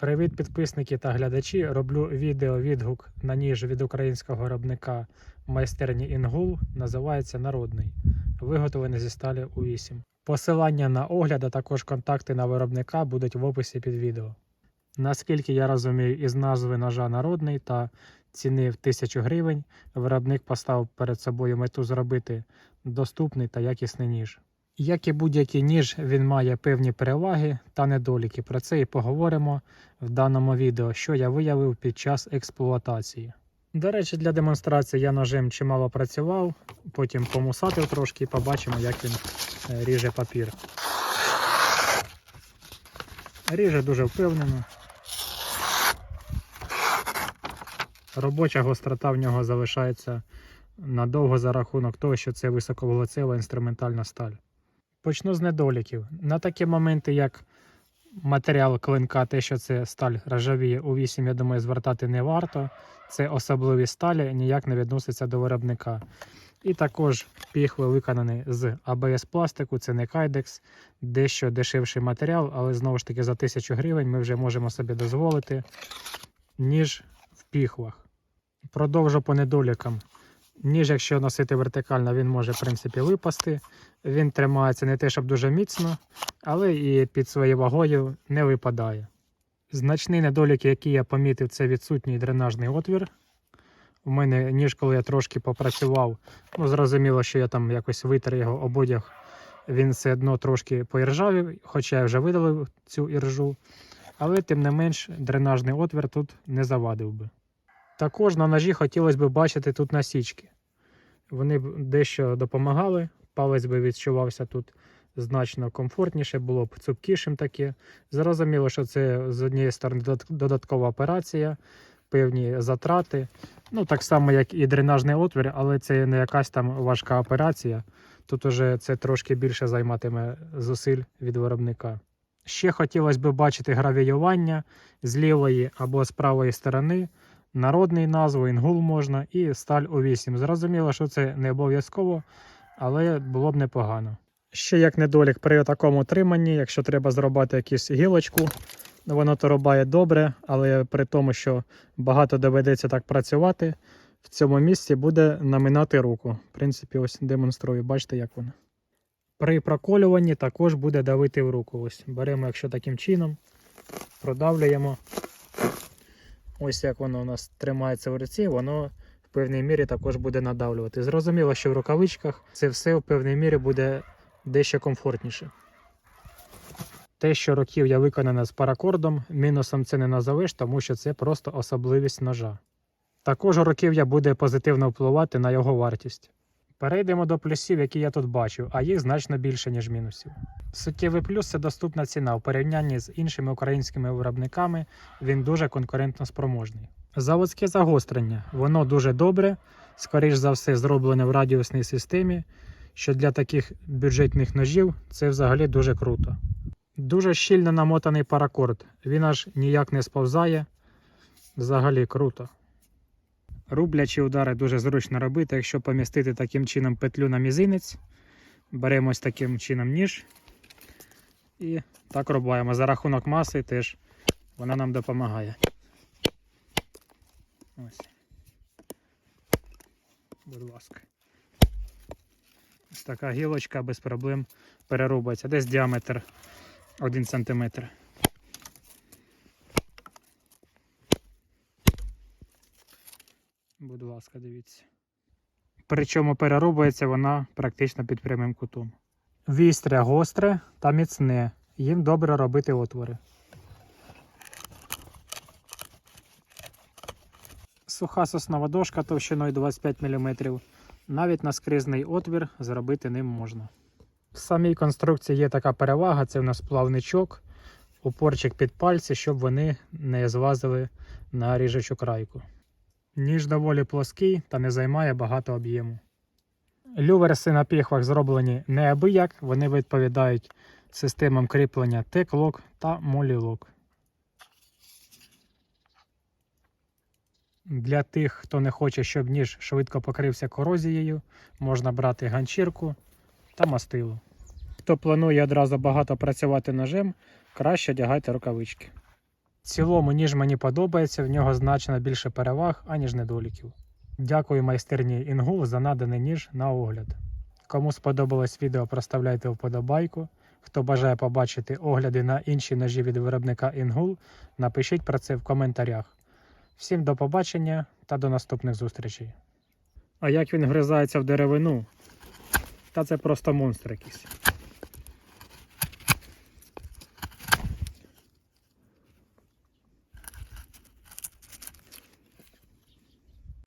Привіт, підписники та глядачі. Роблю відео відгук на ніж від українського виробника майстерні Інгул. Називається Народний. Виготовлений зі сталі У8. Посилання на огляд, а також контакти на виробника будуть в описі під відео. Наскільки я розумію, із назви ножа народний та ціни в 1000 гривень, виробник поставив перед собою мету зробити доступний та якісний ніж. Як і будь-який ніж, він має певні переваги та недоліки. Про це і поговоримо в даному відео, що я виявив під час експлуатації. До речі, для демонстрації я ножем чимало працював, потім помусатив трошки і побачимо, як він е, ріже папір. Ріже дуже впевнено. Робоча гострота в нього залишається надовго за рахунок того, що це високовуглецева інструментальна сталь. Почну з недоліків. На такі моменти, як матеріал клинка, те, що це сталь ржавіє у 8, я думаю, звертати не варто. Це особливі сталі, ніяк не відноситься до виробника. І також піхви виконані з АБС пластику, це не кайдекс, дещо дешевший матеріал, але знову ж таки за 1000 гривень ми вже можемо собі дозволити, ніж в піхвах. Продовжу по недолікам. Ніж, якщо носити вертикально, він може в принципі випасти. Він тримається не те, щоб дуже міцно, але і під своєю вагою не випадає. Значний недолік, який я помітив, це відсутній дренажний отвір. У мене ніж, коли я трошки попрацював, ну зрозуміло, що я там якось витер його об одяг, він все одно трошки поіржавів, хоча я вже видалив цю іржу. Але тим не менш дренажний отвір тут не завадив би. Також на ножі хотілося б бачити тут насічки. Вони б дещо допомагали, палець би відчувався тут значно комфортніше, було б цупкішим таке. Зрозуміло, що це з однієї сторони додаткова операція, певні затрати. Ну, так само, як і дренажний отвір, але це не якась там важка операція. Тут уже це трошки більше займатиме зусиль від виробника. Ще хотілося б бачити гравіювання з лівої або з правої сторони народний назву, інгул можна і сталь у 8. Зрозуміло, що це не обов'язково, але було б непогано. Ще як недолік при такому триманні, якщо треба зробити якусь гілочку, воно то рубає добре, але при тому, що багато доведеться так працювати, в цьому місці буде наминати руку. В принципі, ось демонструю, бачите, як воно. При проколюванні також буде давити в руку. Ось беремо, якщо таким чином, продавлюємо. Ось як воно у нас тримається в руці, воно в певній мірі також буде надавлювати. Зрозуміло, що в рукавичках це все в певній мірі буде дещо комфортніше. Те, що років я виконана з паракордом, мінусом це не назовеш, тому що це просто особливість ножа. Також руків'я буде позитивно впливати на його вартість. Перейдемо до плюсів, які я тут бачу, а їх значно більше, ніж мінусів. Суттєвий плюс це доступна ціна. У порівнянні з іншими українськими виробниками він дуже конкурентно спроможний. Заводське загострення. Воно дуже добре, скоріш за все, зроблене в радіусній системі, що для таких бюджетних ножів це взагалі дуже круто. Дуже щільно намотаний паракорд. Він аж ніяк не сповзає. Взагалі круто. Рублячі удари дуже зручно робити, якщо помістити таким чином петлю на мізинець. Беремо ось таким чином ніж і так рубаємо. За рахунок маси теж вона нам допомагає. Ось. Будь ласка. Ось така гілочка без проблем перерубається. Десь діаметр 1 см. Будь ласка, дивіться. Причому перерубується вона практично під прямим кутом. Вістря гостре та міцне. Їм добре робити отвори. Суха соснова дошка товщиною 25 мм. Навіть наскрізний отвір зробити ним можна. В самій конструкції є така перевага: це в нас плавничок, упорчик під пальці, щоб вони не злазили на ріжучу крайку. Ніж доволі плоский та не займає багато об'єму. Люверси на піхвах зроблені неабияк, вони відповідають системам кріплення тек-лок та молі-лок. Для тих, хто не хоче, щоб ніж швидко покрився корозією, можна брати ганчірку та мастило. Хто планує одразу багато працювати ножем, краще одягайте рукавички. Цілому, ніж мені подобається, в нього значно більше переваг, аніж недоліків. Дякую майстерні Інгул за наданий ніж на огляд. Кому сподобалось відео, проставляйте вподобайку. Хто бажає побачити огляди на інші ножі від виробника Інгул, напишіть про це в коментарях. Всім до побачення та до наступних зустрічей. А як він гризається в деревину? Та це просто монстр якийсь.